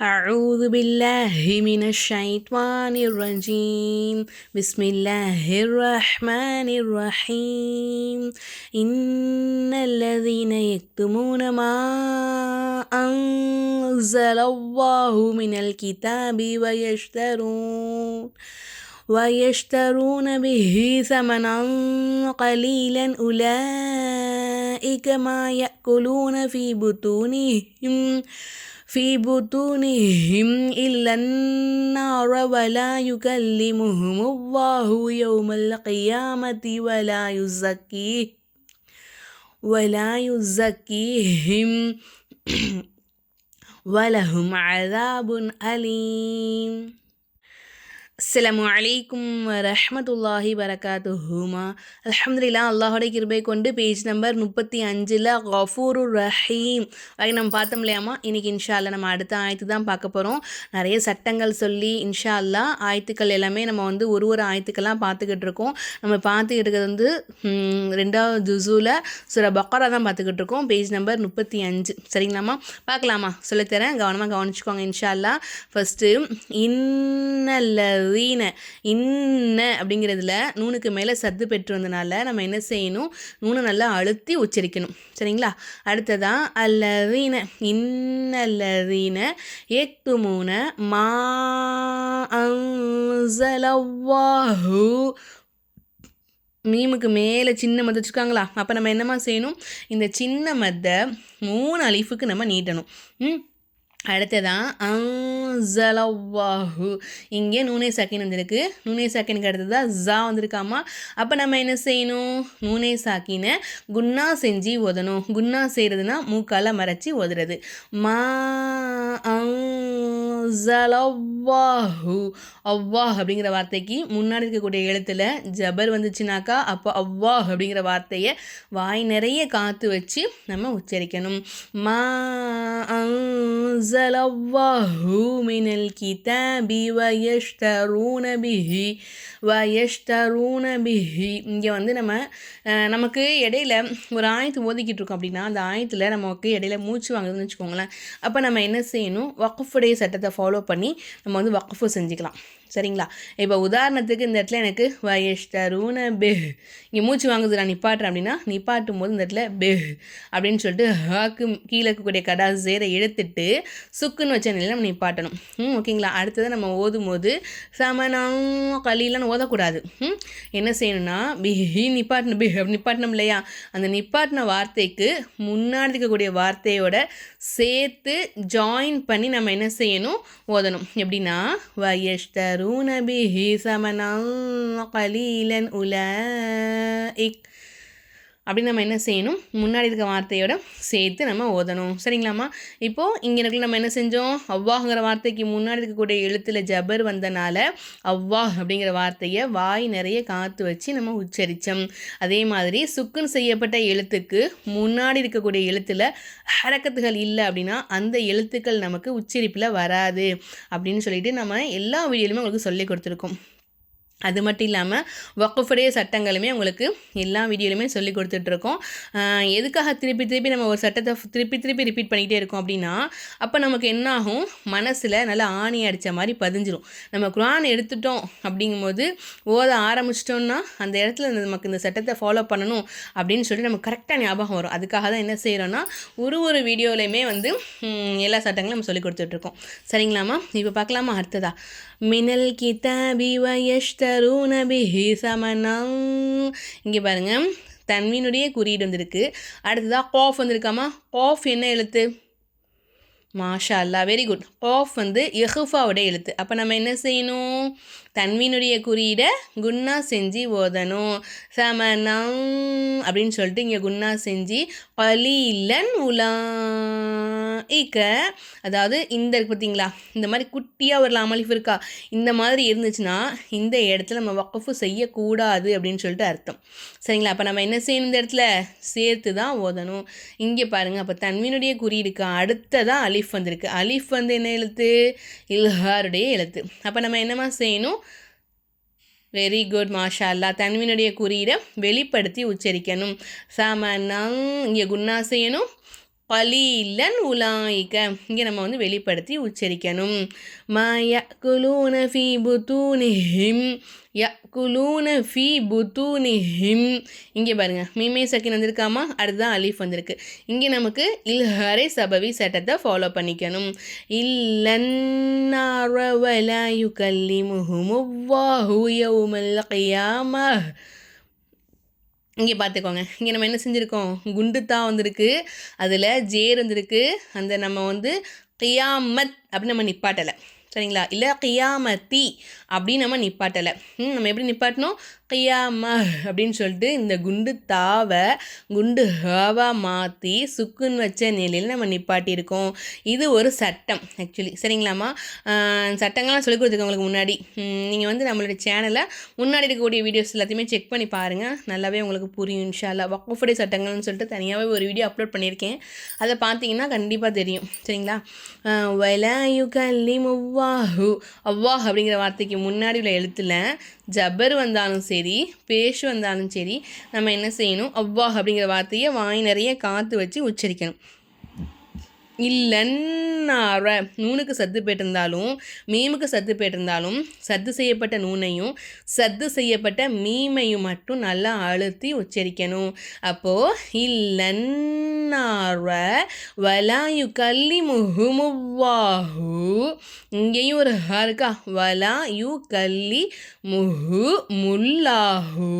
أعوذ بالله من الشيطان الرجيم. بسم الله الرحمن الرحيم. إن الذين يكتمون ما أنزل الله من الكتاب ويشترون ويشترون به ثمنا قليلا أولئك ما يأكلون في بطونهم في بطونهم إلا النار ولا يكلمهم الله يوم القيامة ولا يزكيه ولا يزكيهم. ولهم عذاب أليم. அஸ்லாம் அலைக்கும் ரஹமத்துல்லாஹி வரகாத்து ஹூமா அலமதுல்லா அல்லாஹோட கிருபை கொண்டு பேஜ் நம்பர் முப்பத்தி அஞ்சில் கஃபூரு ரஹீம். வகை நம்ம பார்த்தோம் இல்லையாமா இன்றைக்கி இன்ஷா அல்லா நம்ம அடுத்த ஆயத்து தான் பார்க்க போகிறோம் நிறைய சட்டங்கள் சொல்லி இன்ஷா அல்லா ஆயத்துக்கள் எல்லாமே நம்ம வந்து ஒரு ஒரு ஆயத்துக்கெல்லாம் பார்த்துக்கிட்டு இருக்கோம். நம்ம பார்த்துக்கிட்டு இருக்கிறது வந்து ரெண்டாவது ஜுசூவில் சுர பக்கரா தான் பார்த்துக்கிட்டு இருக்கோம். பேஜ் நம்பர் முப்பத்தி அஞ்சு. சரிங்களாம்மா? பார்க்கலாமா? சொல்லித்தரேன். கவனமாக கவனிச்சுக்கோங்க இன்ஷா அல்லா ஃபஸ்ட்டு இன் இன்னல்லதீன இன்ன அப்படிங்கிறதுல நூனுக்கு மேலே சத்து பெற்று வந்தனால நம்ம என்ன செய்யணும்? நூனை நல்லா அழுத்தி உச்சரிக்கணும். சரிங்களா? அடுத்ததா அல்லதீன இன்னல்லதீன ஏக்துமூன மா அன்ஸலல்லாஹு மீமுக்கு மேலே சின்ன மத்த வச்சுருக்காங்களா? அப்போ நம்ம என்னம்மா செய்யணும்? இந்த சின்ன மத்தை மூணு அலிஃபுக்கு நம்ம நீட்டணும். ம்? அடுத்ததான் அன்ஸலல்லாஹு இங்கே நூனே சாக்கின் வந்திருக்கு. நூனே சாக்கினுக்கு அடுத்ததா ஜா வந்திருக்காமா. அப்போ நம்ம என்ன செய்யணும்? நூனே சாக்கினை குன்னா செஞ்சு ஓதணும். குன்னா செய்கிறதுனா மூக்கால மறைச்சி ஓதுறது. மா அங் அவ்வாஹு. அவ்வாஹ் அப்படிங்கிற வார்த்தைக்கு முன்னாடி இருக்கக்கூடிய எழுத்தில் ஜபர் வந்துச்சுனாக்கா அப்போ அவ்வாஹ் அப்படிங்கிற வார்த்தையை வாய் நிறைய காத்து வச்சு நம்ம உச்சரிக்கணும். மா அவ்வாஹு மினல் கிதாபி வயஷ்தரூன பிஹி. வயஷ்தரூன பிஹி. இங்கே வந்து நம்ம நமக்கு இடையில ஒரு ஆயத்து ஓதிக்கிட்டு இருக்கோம் அப்படின்னா அந்த ஆயத்தில் நமக்கு இடையில மூச்சு வாங்குதுன்னு வச்சுக்கோங்களேன். அப்போ நம்ம என்ன செய்யணும்? வக்குஃபுடைய சட்டத்தை ஃபாலோ பண்ணி நம்ம வந்து வக்குஃபு செஞ்சுக்கலாம். சரிங்களா? இப்போ உதாரணத்துக்கு இந்த இடத்துல எனக்கு வயஷ்டரூன பெஹ் இங்கே மூச்சு வாங்குது நான் நிப்பாட்டுறேன் அப்படின்னா நிப்பாட்டும் போது இந்த இடத்துல பெஹ் அப்படின்னு சொல்லிட்டு ஹாக்கு கீழே இருக்கக்கூடிய கடா சேரை எடுத்துட்டு சுக்குன்னு வச்ச நிலையில் நம்ம நிப்பாட்டணும். ம் ஓகேங்களா? அடுத்தது நம்ம ஓதும் போது சமணம் கலிலன்னு ஓதக்கூடாது. ம் என்ன செய்யணும்னா பிஹி நிப்பாட்டணும் பிஹ் நிப்பாட்டணும் இல்லையா? அந்த நிப்பாட்டின வார்த்தைக்கு முன்னாடி இருக்கக்கூடிய வார்த்தையோட சேர்த்து ஜாயின் பண்ணி நம்ம என்ன செய்யணும்? ஓதணும். எப்படின்னா வயஷ்தரூன பிஹி சமனம் கலீலன் உலஇக் அப்படின்னு நம்ம என்ன செய்யணும்? முன்னாடி இருக்க வார்த்தையோட சேர்த்து நம்ம ஓதணும். சரிங்களாம்மா? இப்போது இங்கே இருக்கிற நம்ம என்ன செஞ்சோம்? அவ்வாங்கிற வார்த்தைக்கு முன்னாடி இருக்கக்கூடிய எழுத்தில் ஜபர் வந்தனால அவ்வா அப்படிங்கிற வார்த்தையை வாய் நிறைய காற்று வச்சு நம்ம உச்சரித்தோம் அதே மாதிரி சுக்குன் செய்யப்பட்ட எழுத்துக்கு முன்னாடி இருக்கக்கூடிய எழுத்தில் ஹரக்கத்துகள் இல்லை அப்படின்னா அந்த எழுத்துக்கள் நமக்கு உச்சரிப்பில் வராது அப்படின்னு சொல்லிட்டு நம்ம எல்லா வீடியோலையுமே உங்களுக்கு சொல்லி கொடுத்துருக்கோம். அது மட்டும் இல்லாமல் வக்குஃபுடைய சட்டங்களுமே உங்களுக்கு எல்லா வீடியோலையுமே சொல்லி கொடுத்துட்ருக்கோம். எதுக்காக திருப்பி திருப்பி நம்ம ஒரு சட்டத்தை திருப்பி திருப்பி ரிப்பீட் பண்ணிக்கிட்டே இருக்கோம் அப்படின்னா அப்போ நமக்கு என்ன ஆகும்? மனசில் நல்லா ஆணி அடித்த மாதிரி பதிஞ்சிரும். நம்ம குரான் எடுத்துட்டோம் அப்படிங்கும்போது ஓத ஆரம்பிச்சிட்டோம்னா அந்த இடத்துல இந்த- நமக்கு இந்த சட்டத்தை ஃபாலோ பண்ணணும் அப்படின்னு சொல்லி நமக்கு கரெக்டாக ஞாபகம் வரும். அதுக்காக தான் என்ன செய்கிறோன்னா ஒரு ஒரு வீடியோலையுமே வந்து எல்லா சட்டங்களும் நம்ம சொல்லி கொடுத்துட்ருக்கோம். சரிங்களாம்மா இப்போ பார்க்கலாமா அடுத்ததா? மினல் கிதாபி வயஷ்தரூன பிஹி சமனம் இங்கே பாருங்க தன்வீனுடைய குறியீடு வந்திருக்கு. அடுத்ததாக காஃப் வந்திருக்காமா? காஃப் என்ன எழுத்து? மாஷா அல்லா வெரி குட் ஆஃப் வந்து எஹுஃபாவோட எழுத்து. அப்போ நம்ம என்ன செய்யணும்? தன்வீனுடைய குறியீடை குன்னா செஞ்சு ஓதணும் சமணம் அப்படின்னு சொல்லிட்டு இங்கே குன்னா செஞ்சு பலீலன் உலா. இக்க அதாவது இந்த இருக்கு பார்த்தீங்களா இந்த மாதிரி குட்டியாக ஒரு லாமலிஃப் இருக்கா? இந்த மாதிரி இருந்துச்சுன்னா இந்த இடத்துல நம்ம வக்கஃபு செய்யக்கூடாது அப்படின்னு சொல்லிட்டு அர்த்தம். சரிங்களா? அப்போ நம்ம என்ன செய்யணும் இந்த இடத்துல? சேர்த்து தான் ஓதணும். இங்கே பாருங்கள் அப்போ தன்வீனுடைய குறியீடுக்கு அடுத்ததான் அலிஃப் வந்திருக்கு. அலிஃப் வந்து என்ன எழுத்து? இல்ஹாருடைய எழுத்து. அப்போ நம்ம என்னமா செய்யணும்? வெரி குட் மாஷா அல்லா தன்வினுடைய குறியீடை வெளிப்படுத்தி உச்சரிக்கணும். சமனங் இங்கே குன்னா செய்யணும் கலீலன் உலாய்க. இங்கே நம்ம வந்து வெளிப்படுத்தி உச்சரிக்கணும். ம ய குலூன ஃபி புத்தூனிஹிம் குலூன ஃபி புத்தூனிஹிம் இங்கே பாருங்கள் மீமே சக்கின் வந்திருக்காமா? அடுத்ததான் அலீஃப் வந்திருக்கு. இங்கே நமக்கு இல்ஹரை சபவி சட்டத்தை ஃபாலோ பண்ணிக்கணும். இல்லன்னாரவலாயு கல்லி முஹுமுவாஹு யௌமல் கியாமா. இங்கே பார்த்துக்கோங்க. இங்கே நம்ம என்ன செஞ்சுருக்கோம்? குண்டுத்தா வந்திருக்கு. அதில் ஜேர் வந்திருக்கு. அந்த நம்ம வந்து கியாமத் அப்படின்னு நம்ம நிப்பாட்டலை. சரிங்களா? இல்லை கியாமத்தி அப்படின்னு நம்ம நிப்பாட்டலை. ம், நம்ம எப்படி நிப்பாட்டணும்? கியாம அப்படின்னு சொல்லிட்டு இந்த குண்டு தாவை குண்டு ஹவா மாற்றி சுக்குன்னு வச்ச நிலையில் நம்ம நிப்பாட்டியிருக்கோம். இது ஒரு சட்டம் ஆக்சுவலி சரிங்களாம்மா? சட்டங்கள்லாம் சொல்லிக் கொடுத்துருக்கோம் உங்களுக்கு முன்னாடி. நீங்கள் வந்து நம்மளோட சேனலை முன்னாடி இருக்கக்கூடிய வீடியோஸ் எல்லாத்தையுமே செக் பண்ணி பாருங்கள் நல்லாவே உங்களுக்கு புரியும் இன்ஷால்லா வக்குஃபுடைய சட்டங்கள்னு சொல்லிட்டு தனியாகவே ஒரு வீடியோ அப்லோட் பண்ணியிருக்கேன். அதை பார்த்தீங்கன்னா கண்டிப்பாக தெரியும். சரிங்களா? வலாயு கல்லி முவ்வாஹு அவ்வாஹ் அப்படிங்கிற வார்த்தைக்கு முன்னாடி உள்ள எழுத்தில் ஜபர் வந்தாலும் சரி பேஷ் வந்தாலும் சரி நம்ம என்ன செய்யணும்? அவ்வாஹ் அப்படிங்கிற வார்த்தையை வாய் நிறைய காற்று வச்சு உச்சரிக்கணும். இல்லன்னார. நூனுக்கு சத்து போட்டிருந்தாலும் மீமுக்கு சத்து போட்டிருந்தாலும் சத்து செய்யப்பட்ட நூனையும் சத்து செய்யப்பட்ட மீமையும் மட்டும் நல்லா அழுத்தி உச்சரிக்கணும். அப்போது இல்லன்னார வலாயு கல்லி முஹுமுவாஹு இங்கேயும் ஒரு ஹா இருக்கா? வலா யு கல்லி முஹு முல்லாஹு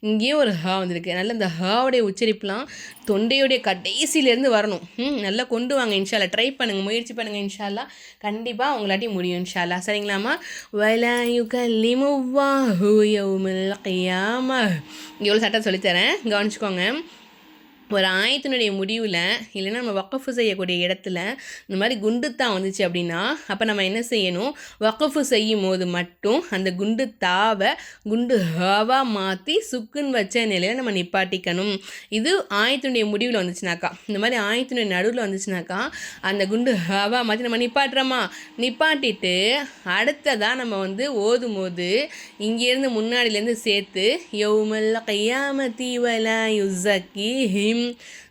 இங்கேயும் ஒரு ஹா வந்திருக்கு. நல்ல இந்த ஹாவுடைய உச்சரிப்புலாம் தொண்டையுடைய கடைசியிலேருந்து வரணும். ம் நல்லா கொண்டு வாங்க இன்ஷால்லா ட்ரை பண்ணுங்கள் முயற்சி பண்ணுங்கள் இன்ஷால்லா கண்டிப்பாக உங்களாட்டி முடியும் இன்ஷால்லா சரிங்களாம்மா? வலாயு கல்லிமுவாஹு யௌமல் இவ்வளோ எவ்வளோ சட்டம் சொல்லித்தரேன். கவனிச்சுக்கோங்க. ஒரு ஆயத்தினுடைய முடிவில் இல்லைன்னா நம்ம வக்கஃபு செய்யக்கூடிய இடத்துல இந்த மாதிரி குண்டுத்தா வந்துச்சு அப்படின்னா அப்போ நம்ம என்ன செய்யணும்? வக்கஃபு செய்யும் போது மட்டும் அந்த குண்டு தாவை குண்டு ஹவா மாற்றி சுக்குன்னு வச்ச நிலையில் நம்ம நிப்பாட்டிக்கணும். இது ஆயத்தினுடைய முடிவில் வந்துச்சுனாக்கா. இந்த மாதிரி ஆயத்தினுடைய நடுவில் வந்துச்சுனாக்கா அந்த குண்டு ஹவா மாற்றி நம்ம நிப்பாட்டுறோமா? நிப்பாட்டிட்டு அடுத்ததாக நம்ம வந்து ஓதும் போது இங்கேருந்து முன்னாடியிலேருந்து சேர்த்து யௌமல் கையாம தீவலா யுசக்கி ஹிம்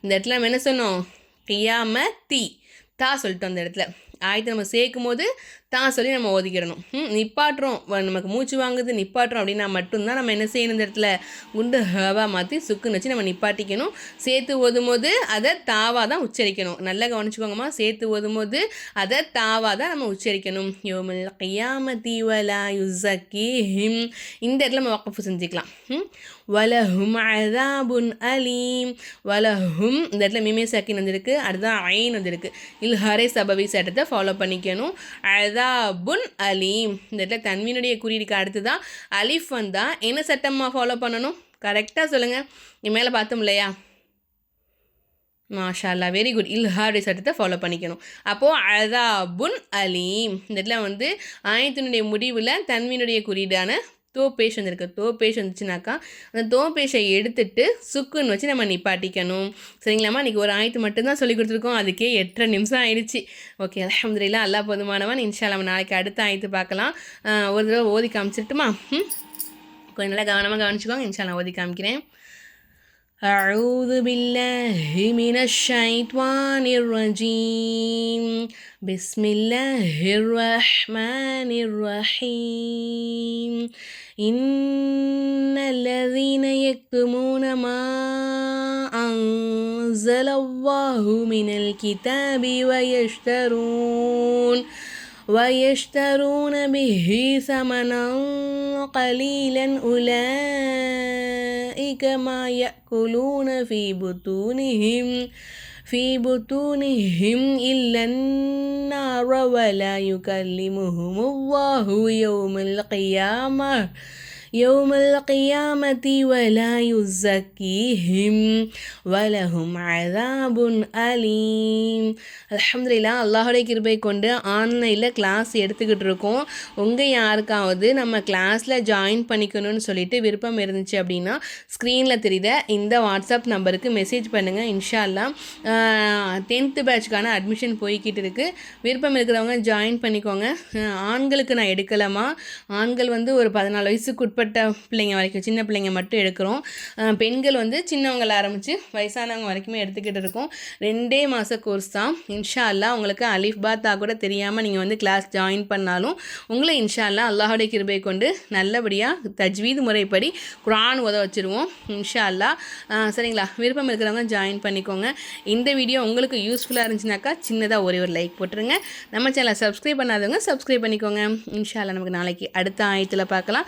இந்த இடத்துல நம்ம என்ன சொன்னோம்? கியாம தீ தா சொல்லிட்டோம் அந்த இடத்துல. ஆயத்தை நம்ம சேர்க்கும் போது தான் சொல்லி நம்ம ஒதுக்கிடணும். நிப்பாட்டுறோம். வ- நமக்கு மூச்சு வாங்குது நிப்பாட்டுறோம் அப்படின்னா மட்டும்தான் நம்ம என்ன செய்யணும் இந்த இடத்துல? குண்டு ஹவா மாற்றி சுக்குன்னு வச்சு நம்ம நிப்பாட்டிக்கணும். சேர்த்து ஓதும் போது அதை தாவாக தான் உச்சரிக்கணும். நல்லா கவனிச்சுக்கோங்கம்மா. சேர்த்து ஓதும் போது அதை தாவாக தான் நம்ம உச்சரிக்கணும். யோமல் கையாமதி தீவலா யுசக்கி ஹிம் இந்த இடத்துல நம்ம வக்கப்பு செஞ்சுக்கலாம். ம் வலஹும் அதாபுன் அலீம். வலஹும் இந்த இடத்துல மிமே சக்கின் வந்திருக்கு. அடுத்ததான் ஐன் வந்திருக்கு. இல்ஹரே சபவி சட்டத்தை ஃபாலோ பண்ணிக்கணும். அதாபுன் அலீம். இந்த இடத்துல தன்வீனுடைய குறியீடுக்கு அடுத்ததான் அலிஃப் வந்தால் என்ன சட்டமாக ஃபாலோ பண்ணணும்? கரெக்டாக சொல்லுங்கள் இனிமேல் மேலே பார்த்தோம் இல்லையா? மாஷால்லா வெரி குட் இல்ஹாருடைய சட்டத்தை ஃபாலோ பண்ணிக்கணும். அப்போது அதாபுன் அலீம். இந்த இடத்துல வந்து ஆயத்தினுடைய முடிவில் தன்வீனுடைய குறியீடான தோப்பேஷ் வந்திருக்கு. தோப்பேஷ் வந்துச்சுனாக்கா அந்த தோப்பேஷை எடுத்துட்டு சுக்குன்னு வச்சு நம்ம நிப்பாட்டிக்கணும். சரிங்களாம்மா இன்றைக்கி ஒரு ஆயத்து மட்டும்தான் சொல்லி கொடுத்துருக்கோம். அதுக்கே எட்டரை நிமிஷம் ஆயிடுச்சு. ஓகே அலமதுல்லா அல்லா போதுமானவன். இன்ஷா நம்ம நாளைக்கு அடுத்த ஆயத்து பார்க்கலாம். ஒரு தடவை ஓதி காமிச்சிட்டுமா ம்? கொஞ்சம் நல்லா கவனமாக கவனிச்சுக்கோங்க. இன்ஷாலாம் நான் ஓதி காமிக்கிறேன். أعوذ بالله من الشيطان الرجيم. بسم الله الرحمن الرحيم. إن الذين يكتمون ما أنزل الله من الكتاب ويشترون ويشترون به ثمنا قليلا أولئك ما يأكلون في بطونهم في بطونهم إلا النار ولا يكلمهم الله يوم القيامة. யௌமல் கியாமதி வலாயு ஜக்கீஹிம் வலஹும் அதாபுன் அலீம் அலமதுல்லா அல்லாஹுடைய கிருபை கொண்டு ஆன்லைனில் கிளாஸ் எடுத்துக்கிட்டு இருக்கோம். உங்கள் யாருக்காவது நம்ம கிளாஸில் ஜாயின் பண்ணிக்கணும்னு சொல்லிட்டு விருப்பம் இருந்துச்சு அப்படின்னா ஸ்க்ரீனில் தெரியுத இந்த வாட்ஸ்அப் நம்பருக்கு மெசேஜ் பண்ணுங்கள் இன்ஷால்லாம் டென்த்து பேட்ச்க்கான அட்மிஷன் போய்கிட்டு இருக்குது விருப்பம் இருக்கிறவங்க ஜாயின் பண்ணிக்கோங்க. ஆண்களுக்கு நான் எடுக்கலாமா? ஆண்கள் வந்து ஒரு பதினாலு வயசுக்கு உட்பட கீழ்ப்பட்ட பிள்ளைங்க வரைக்கும் சின்ன பிள்ளைங்க மட்டும் எடுக்கிறோம். பெண்கள் வந்து சின்னவங்கள ஆரம்பித்து வயசானவங்க வரைக்குமே எடுத்துக்கிட்டு இருக்கோம். ரெண்டே மாத கோர்ஸ் தான். இன்ஷா அல்லாஹ் உங்களுக்கு அலிஃப் பாத்தா கூட தெரியாமல் நீங்கள் வந்து கிளாஸ் ஜாயின் பண்ணாலும் உங்களை இன்ஷா அல்லாஹ் அல்லாஹுடைய கிருபை கொண்டு நல்லபடியாக தஜ்வீது முறைப்படி குரான் உத வச்சுருவோம். இன்ஷா அல்லாஹ் சரிங்களா? விருப்பம் இருக்கிறவங்க ஜாயின் பண்ணிக்கோங்க. இந்த வீடியோ உங்களுக்கு யூஸ்ஃபுல்லாக இருந்துச்சுனாக்கா சின்னதாக ஒரே ஒரு லைக் போட்டுருங்க. நம்ம சேனலை சப்ஸ்கிரைப் பண்ணாதவங்க சப்ஸ்கிரைப் பண்ணிக்கோங்க. இன்ஷா அல்லா நமக்கு நாளைக்கு அடுத்த ஆயத்தில் பார்க்கலாம்.